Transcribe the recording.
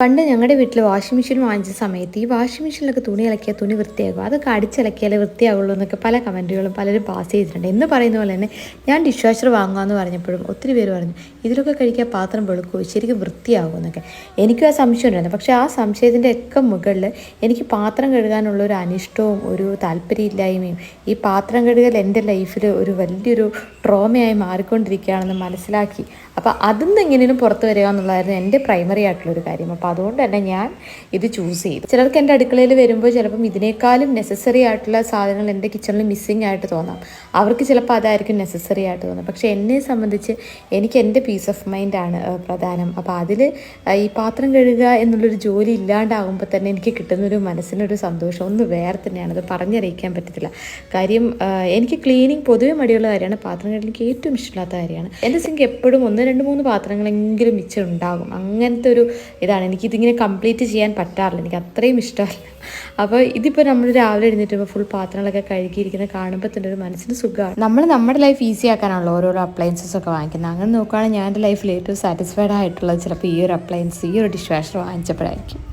പണ്ട് ഞങ്ങളുടെ വീട്ടിൽ വാഷിംഗ് മെഷീൻ വാങ്ങിച്ച സമയത്ത് ഈ വാഷിംഗ് മെഷീനിലൊക്കെ തുണി ഇളക്കിയാൽ തുണി വൃത്തിയാകും. അതൊക്കെ അടിച്ചിളക്കിയാലേ വൃത്തിയാകുള്ളൂ എന്നൊക്കെ പല കമന്റുകളും പലരും പാസ് ചെയ്തിട്ടുണ്ട്. എന്ന് പറയുന്ന പോലെ തന്നെ ഞാൻ ഡിഷ് വാഷർ വാങ്ങാമെന്ന് പറഞ്ഞപ്പോഴും ഒത്തിരി പേര് പറഞ്ഞു ഇതിലൊക്കെ കഴിക്കാൻ പാത്രം വെളുക്കുമോ ശരിക്കും വൃത്തിയാകും എന്നൊക്കെ. എനിക്കും ആ സംശയം ഉണ്ടായിരുന്നു. പക്ഷേ ആ സംശയത്തിന്റെ ഒക്കെ മുകളിൽ എനിക്ക് പാത്രം കഴുകാനുള്ള ഒരു അനിഷ്ടവും ഒരു താല്പര്യമില്ലായ്മയും ഈ പാത്രം കഴുകൽ എന്റെ ലൈഫിൽ ഒരു വലിയൊരു ട്രോമയായി മാറിക്കൊണ്ടിരിക്കുകയാണെന്ന് മനസ്സിലാക്കി. അപ്പോൾ അതിൽ നിന്ന് എങ്ങനെയും പുറത്ത് വരിക എന്നുള്ളതായിരുന്നു എന്റെ പ്രൈമറി ആയിട്ടുള്ളൊരു കാര്യം. അപ്പോൾ അതുകൊണ്ട് തന്നെ ഞാൻ ഇത് ചൂസ് ചെയ്തു. ചിലർക്ക് എന്റെ അടുക്കളയിൽ വരുമ്പോൾ ചിലപ്പം ഇതിനേക്കാളും നെസസറി ആയിട്ടുള്ള സാധനങ്ങൾ എന്റെ കിച്ചണിൽ മിസ്സിങ് ആയിട്ട് തോന്നാം. അവർക്ക് ചിലപ്പോൾ അതായിരിക്കും നെസസറി ആയിട്ട് തോന്നാം പക്ഷേ എന്നെ സംബന്ധിച്ച് എനിക്ക് എന്റെ പീസ് ഓഫ് മൈൻഡാണ് പ്രധാനം. അപ്പോൾ അതിൽ ഈ പാത്രം കഴുകുക എന്നുള്ളൊരു ജോലി ഇല്ലാണ്ടാകുമ്പോൾ തന്നെ എനിക്ക് കിട്ടുന്നൊരു മനസ്സിനൊരു സന്തോഷം. ഒന്ന് വേറെ തന്നെയാണ്. അത് പറഞ്ഞറിയിക്കാൻ പറ്റത്തില്ല. കാര്യം എനിക്ക് ക്ലീനിങ് പൊതുവെ മടിയുള്ള കാര്യമാണ്. പാത്രം കഴുകൽ എനിക്ക് ഏറ്റവും ഇഷ്ടമില്ലാത്ത കാര്യമാണ്. എന്റെ സിങ്ക് എപ്പോഴും ഒന്ന് രണ്ട് മൂന്ന് പാത്രങ്ങളെങ്കിലും മിച്ചം ഉണ്ടാകും. അങ്ങനത്തെ ഒരു ഇതാണ് എനിക്കിതിങ്ങനെ കംപ്ലീറ്റ് ചെയ്യാൻ പറ്റാറില്ല. എനിക്ക് അത്രയും ഇഷ്ടമല്ല. അപ്പോൾ ഇതിപ്പോൾ നമ്മൾ രാവിലെ എഴുന്നേറ്റുമ്പോൾ ഫുൾ പാത്രങ്ങളൊക്കെ കഴുകിയിരിക്കുന്നത് കാണുമ്പോൾ തന്നെ ഒരു മനസ്സിന് സുഖമാണ്. നമ്മൾ നമ്മുടെ ലൈഫ് ഈസി ആക്കാനാണല്ലോ ഓരോരോ അപ്ലയൻസസ് ഒക്കെ വാങ്ങിക്കുന്നത്. അങ്ങനെ നോക്കുകയാണെങ്കിൽ ഞാൻ എന്റെ ലൈഫിൽ ഏറ്റവും സാറ്റിസ്ഫൈഡ് ആയിട്ടുള്ളത് ചിലപ്പോൾ ഈ ഒരു അപ്ലയൻസ് ഈ ഒരു ഡിഷ് വാഷർ വാങ്ങിച്ചപ്പോഴായിരിക്കും.